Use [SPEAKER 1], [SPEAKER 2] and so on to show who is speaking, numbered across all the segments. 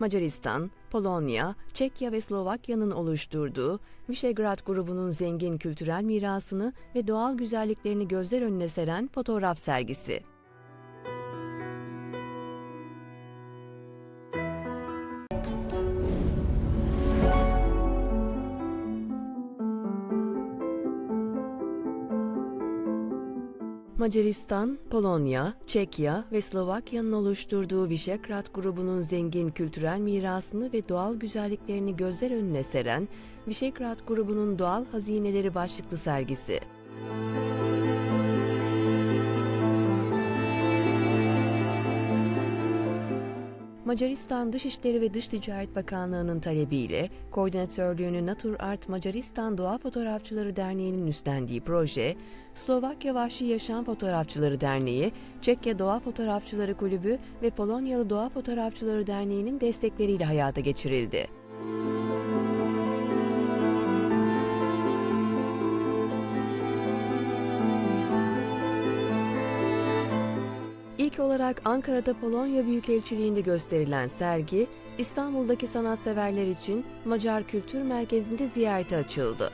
[SPEAKER 1] Macaristan, Polonya, Çekya ve Slovakya'nın oluşturduğu Visegrad grubunun zengin kültürel mirasını ve doğal güzelliklerini gözler önüne seren fotoğraf sergisi. Macaristan, Polonya, Çekya ve Slovakya'nın oluşturduğu Visegrad grubunun zengin kültürel mirasını ve doğal güzelliklerini gözler önüne seren Visegrad grubunun doğal hazineleri başlıklı sergisi. Macaristan Dışişleri ve Dış Ticaret Bakanlığı'nın talebiyle koordinatörlüğünü Natur Art Macaristan Doğa Fotoğrafçıları Derneği'nin üstlendiği proje, Slovakya Vahşi Yaşam Fotoğrafçıları Derneği, Çekya Doğa Fotoğrafçıları Kulübü ve Polonyalı Doğa Fotoğrafçıları Derneği'nin destekleriyle hayata geçirildi. İlk olarak Ankara'da Polonya Büyükelçiliği'nde gösterilen sergi, İstanbul'daki sanatseverler için Macar Kültür Merkezi'nde ziyarete açıldı.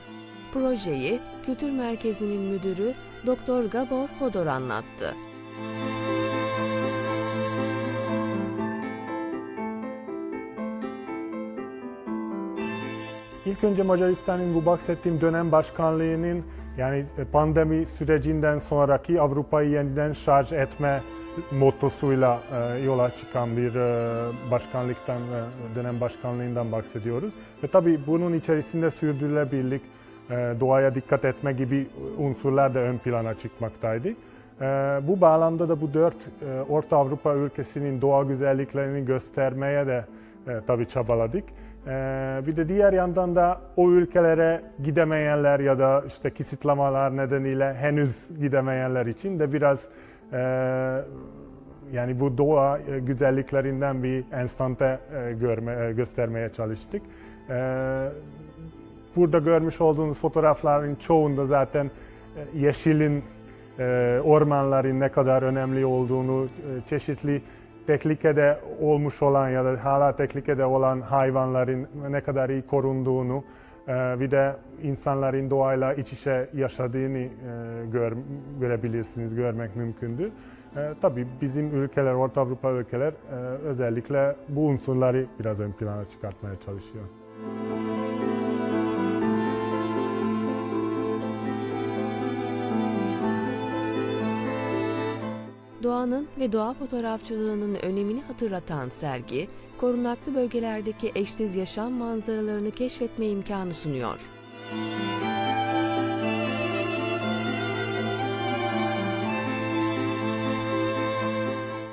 [SPEAKER 1] Projeyi Kültür Merkezi'nin müdürü Dr. Gabor Hodor anlattı.
[SPEAKER 2] İlk önce Macaristan'ın bu bahsettiğim dönem başkanlığının yani pandemi sürecinden sonraki Avrupa'yı yeniden şarj etme mottosuyla e, yola çıkan bir e, başkanlıktan, e, dönem başkanlığından bahsediyoruz. Ve tabii bunun içerisinde sürdürülebilirlik, e, doğaya dikkat etme gibi unsurlar da ön plana çıkmaktaydı. E, bu bağlamda da bu dört Orta Avrupa ülkesinin doğa güzelliklerini göstermeye de e, tabii çabaladık. Bir de diğer yandan da o ülkelere gidemeyenler ya da işte kısıtlamalar nedeniyle henüz gidemeyenler için de biraz yani bu doğa e, güzelliklerinden bir enstante e, görme, e, göstermeye çalıştık. E, burada görmüş olduğunuz fotoğrafların çoğunda zaten yeşilin, ormanların ne kadar önemli olduğunu, çeşitli tehlikede olmuş olan ya da hala tehlikede olan hayvanların ne kadar iyi korunduğunu bir de insanların doğayla iç içe yaşadığını e, gör, görebilirsiniz, görmek mümkündür. E, tabii bizim ülkeler, Orta Avrupa ülkeler e, özellikle bu unsurları biraz ön plana çıkartmaya çalışıyor.
[SPEAKER 1] Doğanın ve doğa fotoğrafçılığının önemini hatırlatan sergi, korunaklı bölgelerdeki eşsiz yaşam manzaralarını keşfetme imkanı sunuyor.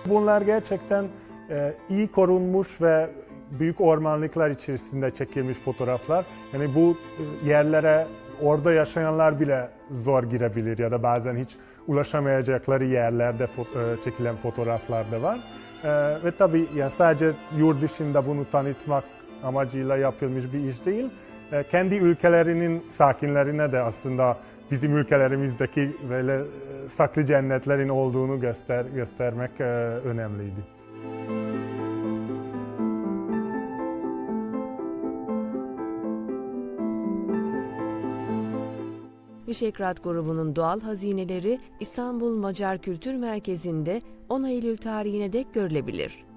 [SPEAKER 2] Bunlar gerçekten e, iyi korunmuş ve büyük ormanlıklar içerisinde çekilmiş fotoğraflar. Yani bu e, yerlere orada yaşayanlar bile zor girebilir ya da bazen hiç ulaşamayacakları yerlerde fo- e, çekilen fotoğraflar da var. E, ve tabii yani sadece yurt dışında bunu tanıtmak amacıyla yapılmış bir iş değil. E, kendi ülkelerinin sakinlerine de aslında bizim ülkelerimizdeki böyle e, saklı cennetlerin olduğunu göster göstermek e, önemliydi.
[SPEAKER 1] Visegrad grubunun doğal hazineleri İstanbul Macar Kültür Merkezi'nde 10 Eylül tarihine dek görülebilir.